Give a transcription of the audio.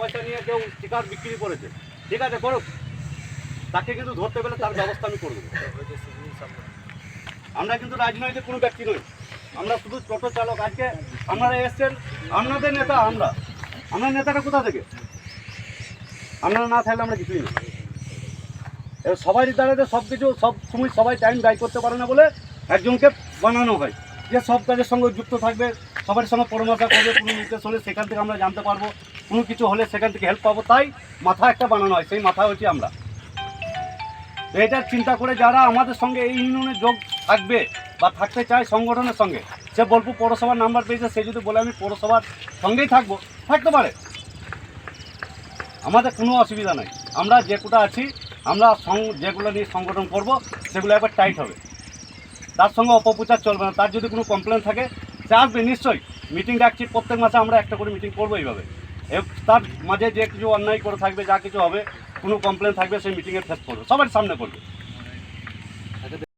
পয়সা নিয়ে কেউ স্টিকার বিক্রি করেছে। ঠিক আছে, করুক। তাকে কিন্তু ধরতে পেলে তার ব্যবস্থা আমি করে দেবো। আমরা কিন্তু রাজনৈতিক কোনো ব্যক্তি নই। আমরা শুধু টোটো চালক আজকে আপনারা এসছেন, আপনাদের নেতা আমরা। আমরা নেতাটা কোথা থেকে? আপনারা না থাকলে আমরা কিছুই না। এবার সবারই দ্বারাতে সব কিছু, সব সময় সবাই টাইম ব্যয় করতে পারে না বলে একজনকে বানানো হয়। যে সব কাজের সঙ্গে যুক্ত থাকবে সবার সঙ্গে পরামর্শ করবে, কোনো নির্দেশ হলে সেখান থেকে আমরা জানতে পারব। কোনো কিছু হলে সেখান থেকে হেল্প পাবো, তাই মাথা একটা বানানো হয়, সেই মাথা হচ্ছে আমরা। তো এটার চিন্তা করে যারা আমাদের সঙ্গে এই ইউনিয়নে যোগ থাকবে বা থাকতে চায় সংগঠনের সঙ্গে, সে বোলপুর পৌরসভার নাম্বার পেয়েছে, সে যদি বলে আমি পৌরসভার সঙ্গেই থাকব, থাকতে পারে। আমাদের কোনো অসুবিধা নাই। আমরা যে কোটা আছি, আমরা যেগুলো নিয়ে সংগঠন করব, সেগুলো একবার টাইট হবে। তার সঙ্গে অপপ্রচার চলবে না। তার যদি কোনো কমপ্লেন থাকে, সে আসবে নিশ্চয়ই। মিটিং ডাকছি, প্রত্যেক মাসে আমরা একটা করে মিটিং করব এইভাবে। তার মাঝে যে কিছু অন্যায় করে থাকবে, যা কিছু হবে, কোনো কমপ্লেন থাকবে, সেই মিটিংয়ের ফেস করবে। সবার সামনে করবে